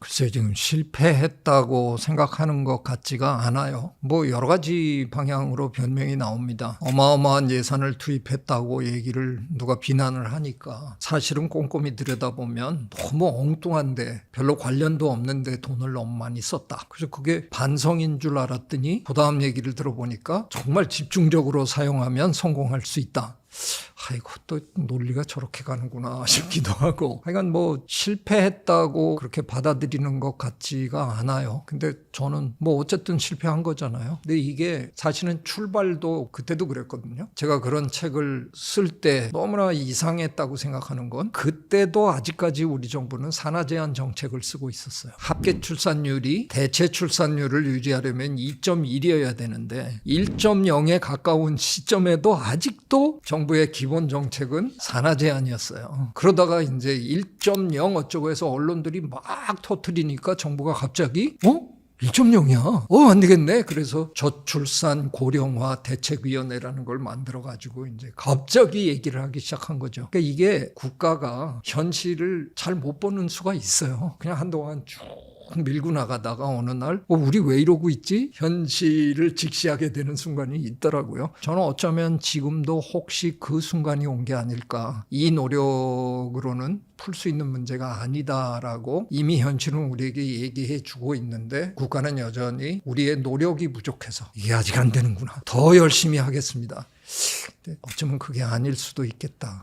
글쎄 지금 실패했다고 생각하는 것 같지가 않아요. 뭐 여러 가지 방향으로 변명이 나옵니다. 어마어마한 예산을 투입했다고 얘기를 누가 비난을 하니까 사실은 꼼꼼히 들여다보면 너무 엉뚱한데 별로 관련도 없는데 돈을 너무 많이 썼다. 그래서 그게 반성인 줄 알았더니 그 다음 얘기를 들어보니까 정말 집중적으로 사용하면 성공할 수 있다. 아이고 또 논리가 저렇게 가는구나 싶기도 하고. 하여간 뭐 실패했다고 그렇게 받아들이는 것 같지가 않아요. 근데 저는 뭐 어쨌든 실패한 거잖아요. 근데 이게 사실은 출발도 그때도 그랬거든요. 제가 그런 책을 쓸 때 너무나 이상했다고 생각하는 건 그때도 아직까지 우리 정부는 산하 제한 정책을 쓰고 있었어요. 합계 출산율이 대체 출산율을 유지하려면 2.1이어야 되는데 1.0에 가까운 시점에도 아직도 정부의 기본 정책은 산하 제한이었어요. 그러다가 이제 1.0 어쩌고 해서 언론들이 막 터트리니까 정부가 갑자기 어? 1.0이야. 어, 안 되겠네. 그래서 저출산 고령화 대책위원회라는 걸 만들어가지고 이제 갑자기 얘기를 하기 시작한 거죠. 그러니까 이게 국가가 현실을 잘 못 보는 수가 있어요. 그냥 한동안 쭉 밀고 나가다가 어느 날 어, 우리 왜 이러고 있지? 현실을 직시하게 되는 순간이 있더라고요. 저는 어쩌면 지금도 혹시 그 순간이 온 게 아닐까. 이 노력으로는 풀 수 있는 문제가 아니다라고 이미 현실은 우리에게 얘기해 주고 있는데 국가는 여전히 우리의 노력이 부족해서 이게 아직 안 되는구나. 더 열심히 하겠습니다. 어쩌면 그게 아닐 수도 있겠다.